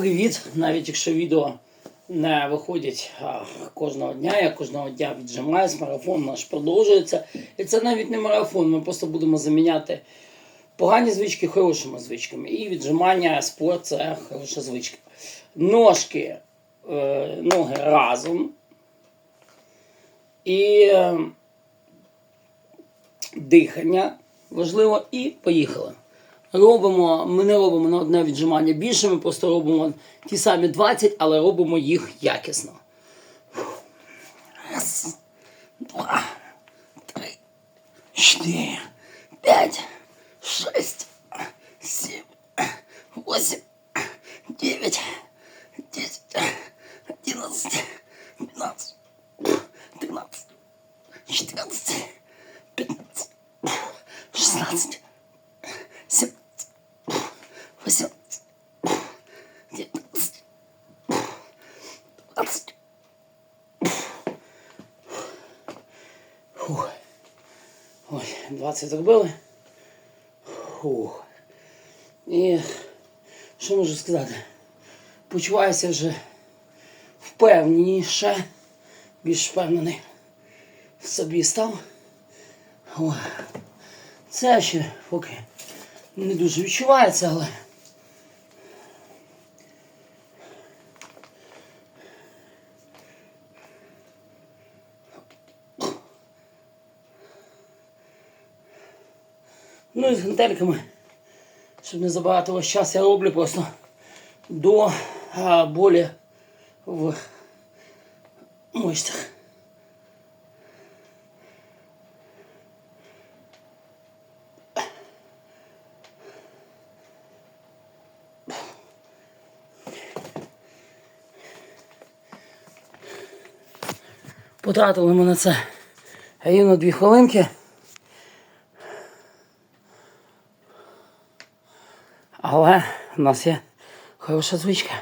Привіт! Навіть якщо відео не виходять кожного дня, я кожного дня віджимаюсь, марафон наш продовжується. І це навіть не марафон, ми просто будемо заміняти погані звички хорошими звичками. І віджимання, спорт це хороша звичка. Ножки, е, ноги разом. І е, дихання важливо. І поїхали. Робимо, ми не робимо на одне віджимання більше, ми просто робимо ті самі 20, але робимо їх якісно. Раз, два, три, чотири, п'ять, шість, сім, восемь, дев'ять, десять, одинадцять, дванадцять, тринадцять, чотирнадцять, п'ятнадцять, шістнадцять. 17, 18, 19, 20. Фух. Ой, 20 зробили. Фух. І що можу сказати? Почуваюся вже впевненіше, більш впевнений в собі став. Ой. Це ще поки не дуже відчувається, але. Ну і з гантельками, щоб не забагато ваш час, я роблю просто до а, болі в мишцях. Потратили ми на це рівно дві хвилинки. Але в нас є хороша звичка.